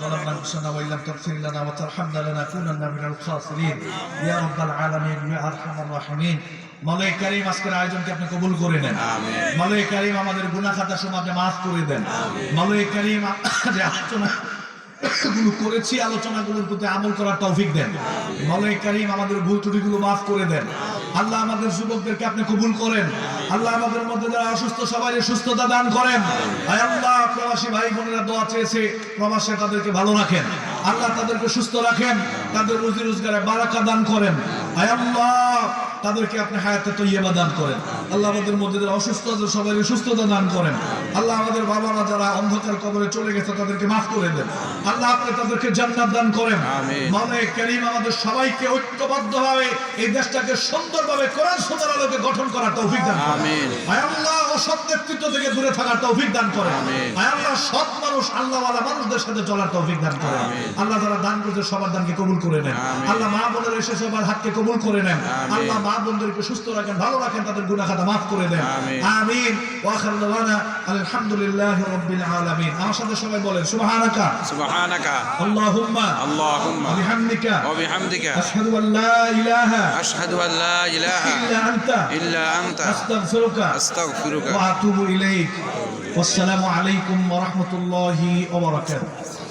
ظلمنا انفسنا وان لم تغفر لنا وترحمنا لنكونن من الخاسرين يا رب العالمين يا ارحم الراحمين মালাই কারিম আজকের আয়োজনকে আপনি কবুল করে নেন মালাই কারিম আমাদের গুনাহ খাতা সময় আপনি মাফ করে দেন মালাই কারিম যে আলোচনা গুলো করেছি আলোচনাগুলোর প্রতি আমল করার তৌফিক দেন মালাই কারিম আমাদের ভুল ত্রুটিগুলো মাফ করে দেন আল্লাহ আমাদের যুবকদেরকে আপনি কবুল করেন। আল্লাহ আমাদের মধ্যে যারা অসুস্থ সবাই সুস্থতা দান করেন। আল্লাহ, প্রবাসী ভাই বোনেরা দোয়া চেয়েছে, প্রবাসে তাদেরকে ভালো রাখেন। আল্লাহ তাদেরকে সুস্থ রাখেন তাদের রুজি রোজগারে বারাকা দান করেন। আল্লাহ তাদেরকে আপনি হায়াতে তৈয়বা দান করেন। আল্লাহ আমাদের মধ্যে যারা অসুস্থ আছে সবাই সুস্থতা দান করেন। আল্লাহ আমাদের বাবা মা যারা অন্ধকার কবরে চলে গেছে তাদেরকে মাফ করে দেন। আল্লাহ আপনি তাদেরকে জান্নাত দান করেন। আমিন। মাওলায়ে আমাদের সবাইকে ঐক্যবদ্ধভাবে এই দেশটাকে সুন্দরভাবে কোরআন সুন্দর আলোকে গঠন করার তৌফিক দান করেন। আল্লাহ অসৎ নেতৃত্ব থেকে দূরে থাকার তৌফিক দান করেন। আমিন। আল্লাহ সৎ মানুষ আল্লাহওয়ালা মানুষদের সাথে চলার তৌফিক দান করেন। আল্লাহ যারা দান করছে সবার দানকে কবুল করে নেন। আল্লাহ মা বোনের এসে সবার হাতকে কবুল করে নেন। আল্লাহ মা বোনদেরকে সুস্থ রাখেন ভালো রাখেন তাদের গুনাহ খাতা মাফ করে দেন। আমিন। আমিন। ওয়া আখিরু দাওয়ানা আলহামদুলিল্লাহি রাব্বিল আলামিন। আমার সাথে সবাই বলেন সুবহানাকা। সুবহানাকা। আল্লাহুম্মা। আল্লাহুম্মা। বিহামদিকা। ওয়া বিহামদিকা। আশহাদু আন ইলাহা আশহাদু আন ইলাহা ইল্লা আনতা। ইল্লা আনতা। আস্তাগফিরুকা। আস্তাগফিরুকা। ওয়া আতুবু ইলাইক। ওয়াসসালামু আলাইকুম ওয়া রাহমাতুল্লাহি ওয়া বারাকাতুহু।